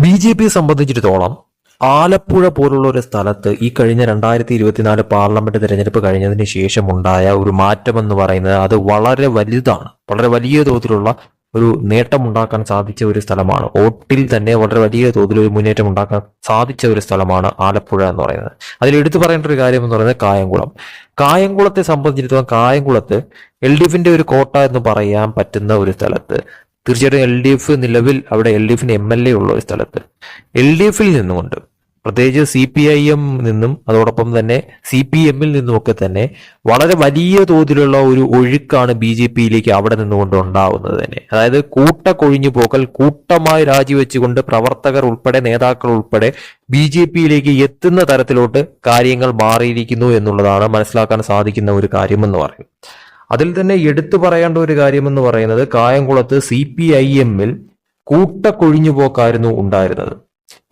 B J പിയെ സംബന്ധിച്ചിടത്തോളം ആലപ്പുഴ പോലുള്ള ഒരു സ്ഥലത്ത് ഈ കഴിഞ്ഞ രണ്ടായിരത്തി ഇരുപത്തിനാല് പാർലമെന്റ് തെരഞ്ഞെടുപ്പ് കഴിഞ്ഞതിന് ശേഷം ഉണ്ടായ ഒരു മാറ്റം എന്ന് പറയുന്നത് അത് വളരെ വലുതാണ്. വളരെ വലിയ തോതിലുള്ള ഒരു നേട്ടം ഉണ്ടാക്കാൻ സാധിച്ച ഒരു സ്ഥലമാണ്. വോട്ടിൽ തന്നെ വളരെ വലിയ തോതിൽ ഒരു മുന്നേറ്റം ഉണ്ടാക്കാൻ സാധിച്ച ഒരു സ്ഥലമാണ് ആലപ്പുഴ എന്ന് പറയുന്നത്. അതിൽ എടുത്തു പറയേണ്ട ഒരു കാര്യം എന്ന് പറയുന്നത് കായംകുളം. കായംകുളത്തെ സംബന്ധിച്ചിടത്തോളം കായംകുളത്ത് എൽ ഡി എഫിന്റെ ഒരു കോട്ട എന്ന് പറയാൻ പറ്റുന്ന ഒരു സ്ഥലത്ത് തീർച്ചയായിട്ടും എൽ ഡി എഫ് നിലവിൽ അവിടെ എൽ ഡി എഫിന് എം എൽ എ ഉള്ള ഒരു സ്ഥലത്ത്. എൽ ഡി എഫിൽ നിന്നുകൊണ്ട് പ്രത്യേകിച്ച് സി പി ഐ എം നിന്നും അതോടൊപ്പം തന്നെ സി പി എമ്മിൽ നിന്നുമൊക്കെ തന്നെ വളരെ വലിയ തോതിലുള്ള ഒരു ഒഴുക്കാണ് ബി ജെ പിയിലേക്ക് അവിടെ നിന്നുകൊണ്ട് ഉണ്ടാവുന്നത് തന്നെ. അതായത് കൂട്ട കൊഴിഞ്ഞു പോക്കൽ കൂട്ടമായി രാജിവെച്ചുകൊണ്ട് പ്രവർത്തകർ ഉൾപ്പെടെ നേതാക്കൾ ഉൾപ്പെടെ ബി ജെ പിയിലേക്ക് എത്തുന്ന തരത്തിലോട്ട് കാര്യങ്ങൾ മാറിയിരിക്കുന്നു എന്നുള്ളതാണ് മനസ്സിലാക്കാൻ സാധിക്കുന്ന ഒരു കാര്യമെന്ന് പറയും. അതിൽ തന്നെ എടുത്തു പറയേണ്ട ഒരു കാര്യമെന്ന് പറയുന്നത് കായംകുളത്ത് സി പി ഐ എമ്മിൽ കൂട്ടക്കൊഴിഞ്ഞുപോക്കായിരുന്നു ഉണ്ടായിരുന്നത്.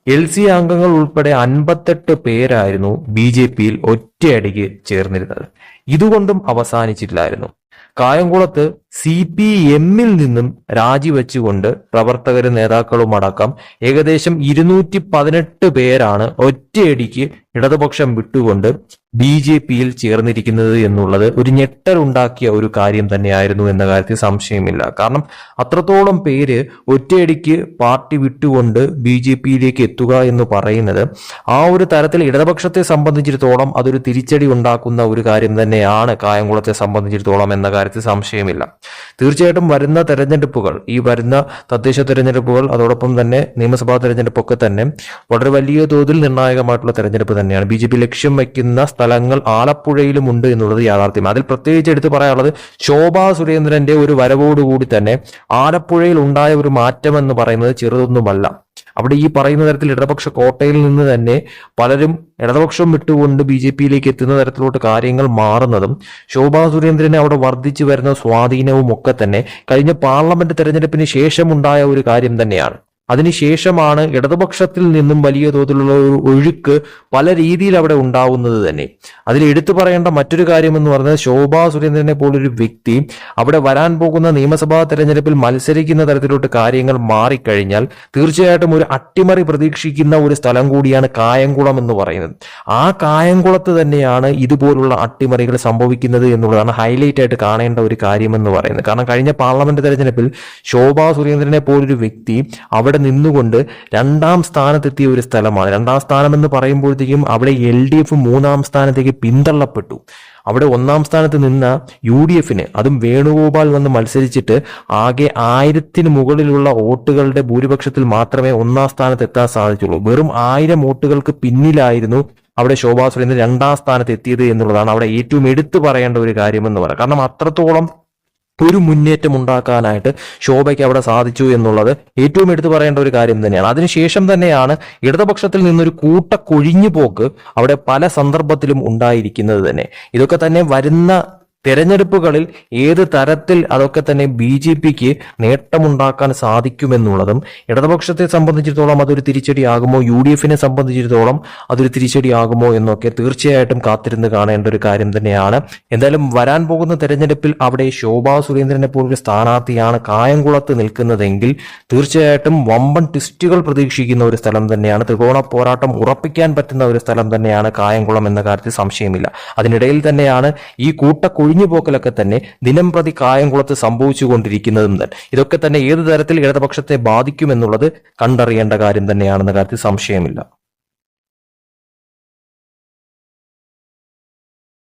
എൽ സി അംഗങ്ങൾ ഉൾപ്പെടെ അൻപത്തെട്ട് പേരായിരുന്നു ബി ജെ പിയിൽ ഒറ്റയടിക്ക് ചേർന്നിരുന്നത്. ഇതുകൊണ്ടും അവസാനിച്ചിട്ടില്ലായിരുന്നു. കായംകുളത്ത് സി പി എമ്മിൽ നിന്നും രാജിവെച്ചുകൊണ്ട് പ്രവർത്തകരും നേതാക്കളും അടക്കം ഏകദേശം ഇരുന്നൂറ്റി പതിനെട്ട് പേരാണ് ഒറ്റയടിക്ക് ഇടതുപക്ഷം വിട്ടുകൊണ്ട് ബി ജെ പിയിൽ ചേർന്നിരിക്കുന്നത് എന്നുള്ളത് ഒരു ഞെട്ടലുണ്ടാക്കിയ ഒരു കാര്യം തന്നെയായിരുന്നു എന്ന കാര്യത്തിൽ സംശയമില്ല. കാരണം അത്രത്തോളം പേര് ഒറ്റയടിക്ക് പാർട്ടി വിട്ടുകൊണ്ട് ബി ജെ പിയിലേക്ക് എത്തുക എന്ന് പറയുന്നത് ആ ഒരു തരത്തിൽ ഇടതുപക്ഷത്തെ സംബന്ധിച്ചിടത്തോളം അതൊരു തിരിച്ചടി ഉണ്ടാക്കുന്ന ഒരു കാര്യം തന്നെയാണ് കായംകുളത്തെ സംബന്ധിച്ചിടത്തോളം എന്ന കാര്യത്തിൽ സംശയമില്ല. തീർച്ചയായിട്ടും വരുന്ന തെരഞ്ഞെടുപ്പുകൾ ഈ വരുന്ന തദ്ദേശ തെരഞ്ഞെടുപ്പുകൾ അതോടൊപ്പം തന്നെ നിയമസഭാ തെരഞ്ഞെടുപ്പൊക്കെ തന്നെ വളരെ വലിയ തോതിൽ നിർണായകമായിട്ടുള്ള തെരഞ്ഞെടുപ്പ് തന്നെയാണ്. ബി ജെ പി ലക്ഷ്യം വയ്ക്കുന്ന സ്ഥലങ്ങൾ ആലപ്പുഴയിലും ഉണ്ട് എന്നുള്ളത് യാഥാർത്ഥ്യം അതിൽ പ്രത്യേകിച്ച് എടുത്തു പറയാനുള്ളത് ശോഭാ സുരേന്ദ്രന്റെ ഒരു വരവോടുകൂടി തന്നെ ആലപ്പുഴയിൽ ഉണ്ടായ ഒരു മാറ്റം എന്ന് പറയുന്നത് ചെറുതൊന്നുമല്ല. അവിടെ ഈ പറയുന്ന തരത്തിൽ ഇടതുപക്ഷ കോട്ടയിൽ നിന്ന് തന്നെ പലരും ഇടതുപക്ഷം വിട്ടുകൊണ്ട് ബി ജെ പിയിലേക്ക് എത്തുന്ന തരത്തിലോട്ട് കാര്യങ്ങൾ മാറുന്നതും ശോഭാ സുരേന്ദ്രനെ അവിടെ വർദ്ധിച്ചു വരുന്ന സ്വാധീനവും ഒക്കെ തന്നെ കഴിഞ്ഞ പാർലമെന്റ് തെരഞ്ഞെടുപ്പിന് ശേഷമുണ്ടായ ഒരു കാര്യം തന്നെയാണ്. അതിനുശേഷമാണ് ഇടതുപക്ഷത്തിൽ നിന്നും വലിയ തോതിലുള്ള ഒരു ഒഴുക്ക് പല രീതിയിൽ അവിടെ ഉണ്ടാവുന്നത് തന്നെ. അതിൽ എടുത്തു പറയേണ്ട മറ്റൊരു കാര്യം എന്ന് പറഞ്ഞത് ശോഭാ സുരേന്ദ്രനെ പോലൊരു വ്യക്തി അവിടെ വരാൻ പോകുന്ന നിയമസഭാ തെരഞ്ഞെടുപ്പിൽ മത്സരിക്കുന്ന തരത്തിലോട്ട് കാര്യങ്ങൾ മാറിക്കഴിഞ്ഞാൽ തീർച്ചയായിട്ടും ഒരു അട്ടിമറി പ്രതീക്ഷിക്കുന്ന ഒരു സ്ഥലം കൂടിയാണ് കായംകുളം എന്ന് പറയുന്നത്. ആ കായംകുളത്ത് തന്നെയാണ് ഇതുപോലുള്ള അട്ടിമറികൾ സംഭവിക്കുന്നത് എന്നുള്ളതാണ് ഹൈലൈറ്റ് ആയിട്ട് കാണേണ്ട ഒരു കാര്യം എന്ന് പറയുന്നത്. കാരണം കഴിഞ്ഞ പാർലമെന്റ് തെരഞ്ഞെടുപ്പിൽ ശോഭാ സുരേന്ദ്രനെ പോലൊരു വ്യക്തി അവിടെ നിന്നുകൊണ്ട് രണ്ടാം സ്ഥാനത്തെത്തിയ ഒരു സ്ഥലമാണ്. രണ്ടാം സ്ഥാനം എന്ന് പറയുമ്പോഴത്തേക്കും അവിടെ എൽ ഡി എഫ് മൂന്നാം സ്ഥാനത്തേക്ക് പിന്തള്ളപ്പെട്ടു. അവിടെ ഒന്നാം സ്ഥാനത്ത് നിന്ന യു ഡി എഫിന് അതും വേണുഗോപാൽ വന്ന് മത്സരിച്ചിട്ട് ആകെ ആയിരത്തിന് മുകളിലുള്ള വോട്ടുകളുടെ ഭൂരിപക്ഷത്തിൽ മാത്രമേ ഒന്നാം സ്ഥാനത്ത് എത്താൻ സാധിച്ചുള്ളൂ. വെറും ആയിരം വോട്ടുകൾക്ക് പിന്നിലായിരുന്നു അവിടെ ശോഭാ സുരേന്ദ്രൻ രണ്ടാം സ്ഥാനത്ത് എത്തിയത് എന്നുള്ളതാണ് അവിടെ ഏറ്റവും എടുത്തു പറയേണ്ട ഒരു കാര്യമെന്ന് പറയാം. കാരണം അത്രത്തോളം ഒരു മുന്നേറ്റം ഉണ്ടാക്കാനായിട്ട് ശോഭയ്ക്ക് അവിടെ സാധിച്ചു എന്നുള്ളത് ഏറ്റവും എടുത്തു പറയേണ്ട ഒരു കാര്യം തന്നെയാണ്. അതിനുശേഷം തന്നെയാണ് ഇടതുപക്ഷത്തിൽ നിന്നൊരു കൂട്ട കൊഴിഞ്ഞു പോക്ക് അവിടെ പല സന്ദർഭത്തിലും ഉണ്ടായിരിക്കുന്നത് തന്നെ. ഇതൊക്കെ തന്നെ വരുന്ന തെരഞ്ഞെടുപ്പുകളിൽ ഏത് തരത്തിൽ അതൊക്കെ തന്നെ ബി ജെ പിക്ക് നേട്ടമുണ്ടാക്കാൻ സാധിക്കുമെന്നുള്ളതും ഇടതുപക്ഷത്തെ സംബന്ധിച്ചിടത്തോളം അതൊരു തിരിച്ചടിയാകുമോ? യു ഡി എഫിനെ സംബന്ധിച്ചിടത്തോളം അതൊരു തിരിച്ചടിയാകുമോ എന്നൊക്കെ തീർച്ചയായിട്ടും കാത്തിരുന്ന് കാണേണ്ട ഒരു കാര്യം തന്നെയാണ്. എന്തായാലും വരാൻ പോകുന്ന തെരഞ്ഞെടുപ്പിൽ അവിടെ ശോഭാ സുരേന്ദ്രനെ പോലൊരു സ്ഥാനാർത്ഥിയാണ് കായംകുളത്ത് നിൽക്കുന്നതെങ്കിൽ തീർച്ചയായിട്ടും വമ്പൻ ട്വിസ്റ്റുകൾ പ്രതീക്ഷിക്കുന്ന ഒരു സ്ഥലം തന്നെയാണ്. ത്രികോണ പോരാട്ടം ഉറപ്പിക്കാൻ പറ്റുന്ന ഒരു സ്ഥലം തന്നെയാണ് കായംകുളം എന്ന കാര്യത്തിൽ സംശയമില്ല. അതിനിടയിൽ തന്നെയാണ് ഈ കൂട്ട കൊഴിഞ്ഞുപോക്കലൊക്കെ തന്നെ ദിനം പ്രതി കായംകുളത്ത് സംഭവിച്ചുകൊണ്ടിരിക്കുന്നതും തന്നെ. ഇതൊക്കെ തന്നെ ഏത് തരത്തിൽ ഇടതുപക്ഷത്തെ ബാധിക്കുമെന്നുള്ളത് കണ്ടറിയേണ്ട കാര്യം തന്നെയാണെന്ന കാര്യത്തിൽ സംശയമില്ല.